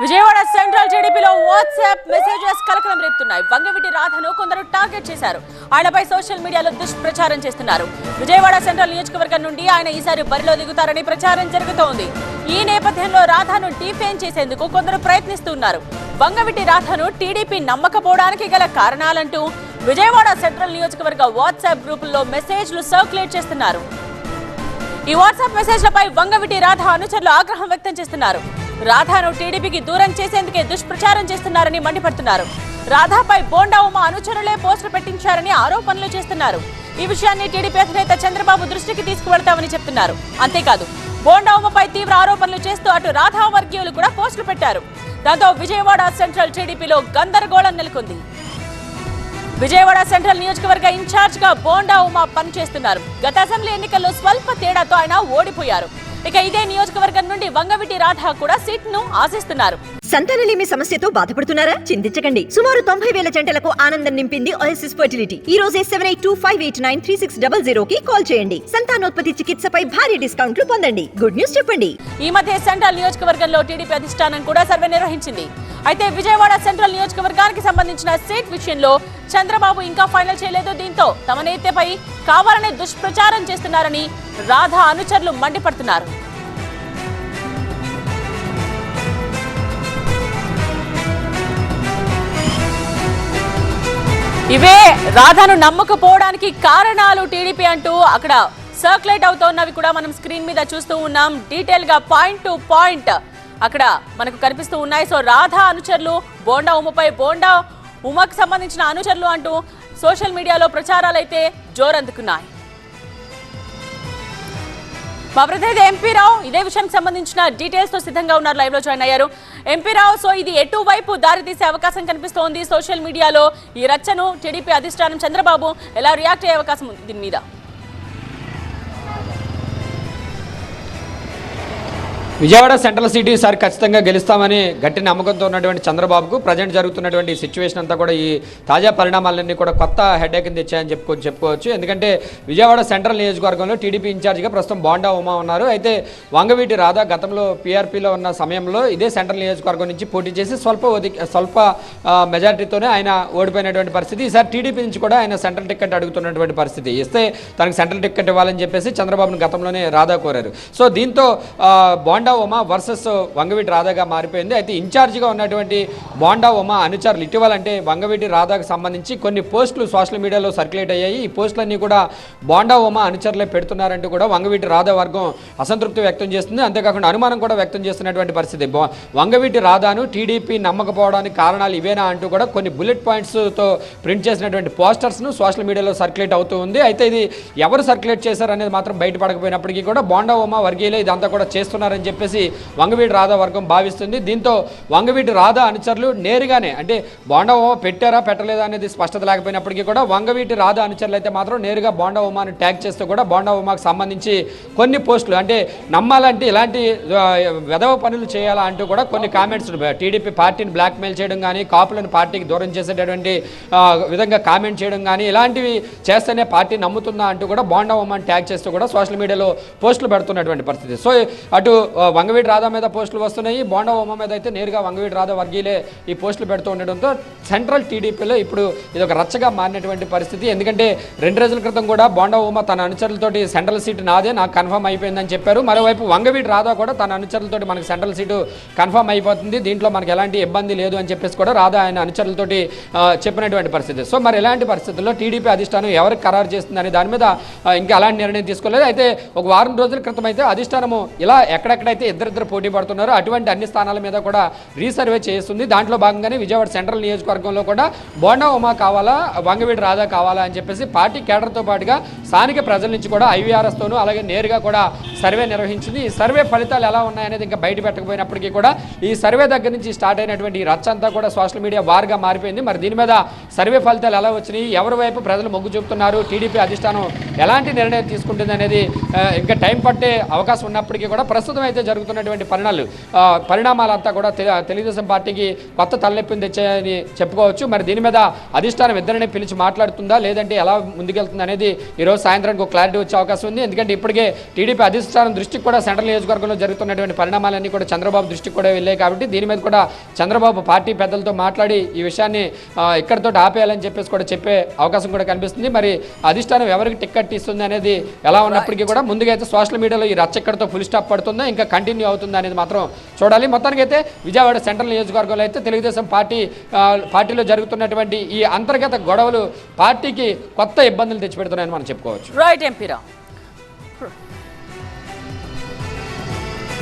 Vijayawada central టీడీపీలో WhatsApp messages కలకలం రేపుతున్నాయి. వంగవిటి రాధను కొందరు టార్గెట్ చేశారు. ఆయనపై సోషల్ మీడియాలో దుష్ప్రచారం చేస్తున్నారు. విజయవాడ సెంట్రల్ నియోజకవర్గం నుండి ఆయన ఈసారి బరిలో దిగుతారని ప్రచారం జరుగుతోంది. ఈ నేపథ్యంలో రాధను డీఫేమ్ చేసేందుకు కొందరు ప్రయత్నిస్తున్నారు. వంగవిటి రాధను టీడీపీ నమ్మకపోవడానికి గల కారణాలంటూ విజయవాడ సెంట్రల్ నియోజకవర్గ వాట్సాప్ గ్రూపుల్లో మెసేజ్లు సర్క్యులేట్ చేస్తున్నారు. ఈ వాట్సాప్ మెసేజ్లపై వంగవిటి రాధ అనుచరులు ఆగ్రహం వ్యక్తం చేస్తున్నారు. రాధాను టీడీపీకి దూరం చేసేందుకే దుష్ప్రచారం చేస్తున్నారని మండిపడుతున్నారు. రాధాపై బోండా ఉమ అనుచరులే పోస్టులు పెట్టించారని ఆరోపణలు చేస్తున్నారు. ఈ విషయాన్ని టీడీపీ అధినేత చంద్రబాబు దృష్టికి తీసుకువెళ్తామని చెప్తున్నారు. అంతేకాదు బోండా ఉమపై తీవ్ర ఆరోపణలు చేస్తూ అటు రాధా వర్గీయులు కూడా పోస్టులు పెట్టారు. దాంతో విజయవాడ సెంట్రల్ టీడీపీలో గందరగోళం నెలకొంది. విజయవాడ సెంట్రల్ నియోజకవర్గ ఇన్ఛార్జ్గా బోండా ఉమా పనిచేస్తున్నారు. గత అసెంబ్లీ ఎన్నికల్లో స్వల్ప తేడాతో ఆయన ఓడిపోయారు. ఇక ఇదే నియోజకవర్గం నుండి వంగవిటి రాధ కూడా సీట్ను ఆశిస్తున్నారు. సంతానలేమి సమస్యతో బాధపడుతున్నారా? చింతించకండి. సుమారు తొంభై వేల జంటలకు ఆనందం నింపింది ఓఎస్ఎస్ ఫర్టిలిటీ ఈ రోజే seven eight two five eight nine three six double zero కి కాల్ చేయండి. సంతానోత్పత్తి చికిత్సపై భారీ డిస్కౌంట్లు పొందండి. గుడ్ న్యూస్ చెప్పండి. ఈ మధ్య సెంట్రల్ నియోజకవర్గంలో టీడీపీ అధిష్టానం కూడా సర్వే నిర్వహించింది. అయితే విజయవాడ సెంట్రల్ నియోజకవర్గానికి సంబంధించిన సీట్ విషయంలో చంద్రబాబు ఇంకా ఫైనల్ చేయలేదు. దీంతో తమ నేతపై కావాలనే దుష్ప్రచారం చేస్తున్నారని రాధా అనుచరులు మండిపడుతున్నారు. ఇవే రాధాను నమ్మకపోవడానికి కారణాలు టీడీపీ అంటూ అక్కడ సర్క్యులేట్ అవుతున్నవి కూడా మనం స్క్రీన్ మీద చూస్తూ ఉన్నాం. డీటెయిల్గా పాయింట్ టు పాయింట్ అక్కడ మనకు కనిపిస్తూ ఉన్నాయి. సో రాధా అనుచరులు బోండా ఉమపై బోండా ఉమకు సంబంధించిన అనుచరులు అంటూ సోషల్ మీడియాలో ప్రచారాలు అయితే జోరందుకున్నాయి. మా ప్రతినిధి ఎంపీ రావు ఇదే విషయానికి సంబంధించిన డీటెయిల్స్తో సిద్ధంగా ఉన్నారు. లైవ్లో జాయిన్ అయ్యారు. ఎంపీ రావు సో ఇది ఎటు వైపు దారి తీసే అవకాశం కనిపిస్తోంది? సోషల్ మీడియాలో ఈ రచ్చను టీడీపీ అధిష్టానం చంద్రబాబు ఎలా రియాక్ట్ అయ్యే అవకాశం ఉంది దీని మీద? విజయవాడ సెంట్రల్ సిటీ సార్ ఖచ్చితంగా గెలుస్తామని గట్టి నమ్మకంతో ఉన్నటువంటి చంద్రబాబుకు ప్రజెంట్ జరుగుతున్నటువంటి సిచ్యువేషన్ అంతా కూడా ఈ తాజా పరిణామాలన్నీ కూడా కొత్త హెడేక్ కింద తెచ్చాయని చెప్పుకో చెప్పుకోవచ్చు. ఎందుకంటే విజయవాడ సెంట్రల్ నియోజకవర్గంలో టీడీపీ ఇన్ఛార్జిగా ప్రస్తుతం బాండా ఉమా ఉన్నారు. అయితే వంగవీటి రాధా గతంలో పీఆర్పీలో ఉన్న సమయంలో ఇదే సెంట్రల్ నియోజకవర్గం నుంచి పోటీ చేసి స్వల్ప స్వల్ప మెజారిటీతోనే ఆయన ఓడిపోయినటువంటి పరిస్థితి. ఈసారి టీడీపీ నుంచి కూడా ఆయన సెంట్రల్ టికెట్ అడుగుతున్నటువంటి పరిస్థితి. ఇస్తే తనకు సెంట్రల్ టికెట్ ఇవ్వాలని చెప్పేసి చంద్రబాబును గతంలోనే రాధా కోరారు. సో దీంతో బాండా బోండా ఉమా వర్సెస్ వంగవీటి రాధాగా మారిపోయింది. అయితే ఇన్ఛార్జిగా ఉన్నటువంటి బోండా ఉమా అనుచరులు ఇటీవలంటే వంగవీటి రాధాకు సంబంధించి కొన్ని పోస్టులు సోషల్ మీడియాలో సర్క్యులేట్ అయ్యాయి. ఈ పోస్టులన్నీ కూడా బోండా ఉమా అనుచరులే పెడుతున్నారంటూ కూడా వంగవీటి రాధా వర్గం అసంతృప్తి వ్యక్తం చేస్తుంది. అంతేకాకుండా అనుమానం కూడా వ్యక్తం చేస్తున్నటువంటి పరిస్థితి. వంగవీటి రాధాను టీడీపీ నమ్మకపోవడానికి కారణాలు ఇవేనా అంటూ కూడా కొన్ని బుల్లెట్ పాయింట్స్తో ప్రింట్ చేసినటువంటి పోస్టర్స్ను సోషల్ మీడియాలో సర్క్యులేట్ అవుతూ ఉంది. అయితే ఇది ఎవరు సర్క్యులేట్ చేశారు అనేది మాత్రం బయటపడకపోయినప్పటికీ కూడా బోండా ఉమా వర్గీయులే ఇదంతా కూడా చేస్తున్నారని చెప్పి చెప్పేసి వంగవీటి రాధా వర్గం భావిస్తుంది. దీంతో వంగవీటి రాధా అనుచరులు నేరుగానే అంటే బోండా పెట్టారా పెట్టలేదా అనేది స్పష్టత లేకపోయినప్పటికీ కూడా వంగవీటి రాధా అనుచరులు అయితే మాత్రం నేరుగా బోండా ట్యాగ్ చేస్తూ కూడా బోండా సంబంధించి కొన్ని పోస్టులు అంటే నమ్మాలంటే ఇలాంటి వెధవ పనులు చేయాలా అంటూ కూడా కొన్ని కామెంట్స్ టీడీపీ పార్టీని బ్లాక్మెయిల్ చేయడం కానీ కాపులను పార్టీకి దూరం చేసేటటువంటి విధంగా కామెంట్ చేయడం కానీ ఇలాంటివి చేస్తేనే పార్టీ నమ్ముతుందా అంటూ కూడా బోండా ట్యాగ్ చేస్తూ కూడా సోషల్ మీడియాలో పోస్టులు పెడుతున్నటువంటి పరిస్థితి. సో అటు వంగవీటి రాధా మీద పోస్టులు వస్తున్నాయి. బోండా ఉమా మీద అయితే నేరుగా వంగవీటి రాధా వర్గీయులే ఈ పోస్టులు పెడుతూ ఉండడంతో సెంట్రల్ టీడీపీలో ఇప్పుడు ఇది ఒక రచ్చగా మారినటువంటి పరిస్థితి. ఎందుకంటే రెండు రోజుల క్రితం కూడా బోండా ఉమా తన అనుచరులతోటి సెంట్రల్ సీటు నాదే నాకు కన్ఫర్మ్ అయిపోయిందని చెప్పారు. మరోవైపు వంగవీటి రాధా కూడా తన అనుచరులతోటి మనకు సెంట్రల్ సీటు కన్ఫర్మ్ అయిపోతుంది. దీంట్లో మనకు ఎలాంటి ఇబ్బంది లేదు అని చెప్పేసి కూడా రాధా ఆయన అనుచరులతోటి చెప్పినటువంటి పరిస్థితి. సో మరి ఎలాంటి పరిస్థితుల్లో టీడీపీ అధిష్టానం ఎవరికి ఖరారు చేస్తుందని దాని మీద ఇంకా అలాంటి నిర్ణయం తీసుకోలేదు. అయితే ఒక వారం రోజుల క్రితం అయితే అధిష్టానము ఇలా ఎక్కడెక్కడ అయితే ఇద్దరిద్దరు పోటీ పడుతున్నారు. అటువంటి అన్ని స్థానాల మీద కూడా రీసర్వే చేస్తుంది. దాంట్లో భాగంగానే విజయవాడ సెంట్రల్ నియోజకవర్గంలో కూడా బోండా ఉమా కావాలా వంగవీడి రాధా కావాలా అని చెప్పేసి పార్టీ కేడర్తో పాటుగా స్థానిక ప్రజల నుంచి కూడా ఐవీఆర్ఎస్తోనూ అలాగే నేరుగా కూడా సర్వే నిర్వహించింది. ఈ సర్వే ఫలితాలు ఎలా ఉన్నాయనేది ఇంకా బయట పెట్టకపోయినప్పటికీ కూడా ఈ సర్వే దగ్గర నుంచి స్టార్ట్ అయినటువంటి ఈ రచ్చ అంతా కూడా సోషల్ మీడియా వార్గా మారిపోయింది. మరి దీని మీద సర్వే ఫలితాలు ఎలా వచ్చినాయి? ఎవరి వైపు ప్రజలు మొగ్గు చూపుతున్నారు? టీడీపీ అధిష్టానం ఎలాంటి నిర్ణయం తీసుకుంటుంది అనేది ఇంకా టైం పట్టే అవకాశం ఉన్నప్పటికీ కూడా ప్రస్తుతం అయితే జరుగుతున్నటువంటి పరిణామాలు పరిణామాలంతా కూడా తెలుగుదేశం పార్టీకి కొత్త తలనొప్పిని తెచ్చాయని చెప్పుకోవచ్చు. మరి దీని మీద అధిష్టానం ఇద్దరిని పిలిచి మాట్లాడుతుందా? లేదంటే ఎలా ముందుకెళ్తుంది అనేది ఈరోజు సాయంత్రానికి ఒక క్లారిటీ వచ్చే అవకాశం ఉంది. ఎందుకంటే ఇప్పటికే టీడీపీ అధిష్టానం దృష్టికి కూడా సెంట్రల్ నియోజకవర్గంలో జరుగుతున్నటువంటి పరిణామాలన్నీ కూడా చంద్రబాబు దృష్టికి కూడా వెళ్ళాయి కాబట్టి దీని మీద కూడా చంద్రబాబు పార్టీ పెద్దలతో మాట్లాడి ఈ విషయాన్ని ఇక్కడితో ఆపేయాలని చెప్పేసి కూడా చెప్పే అవకాశం కూడా కనిపిస్తుంది. మరి అధిష్టానం ఎవరికి టిక్కెట్ ఇస్తుంది అనేది ఎలా ఉన్నప్పటికీ కూడా ముందుగా అయితే సోషల్ మీడియాలో ఈ రచ్చ ఇక్కడితో ఫుల్ స్టాప్ పడుతుందా? ఇంకా కంటిన్యూ అవుతుంది అనేది మాత్రం చూడాలి. మొత్తానికి అయితే విజయవాడ సెంట్రల్ నియోజకవర్గంలో అయితే తెలుగుదేశం పార్టీ పార్టీలో జరుగుతున్నటువంటి ఈ అంతర్గత గొడవలు పార్టీకి కొత్త ఇబ్బందులు తెచ్చిపెడుతున్నాయని మనం చెప్పుకోవచ్చు. రైట్ ఎంపీరా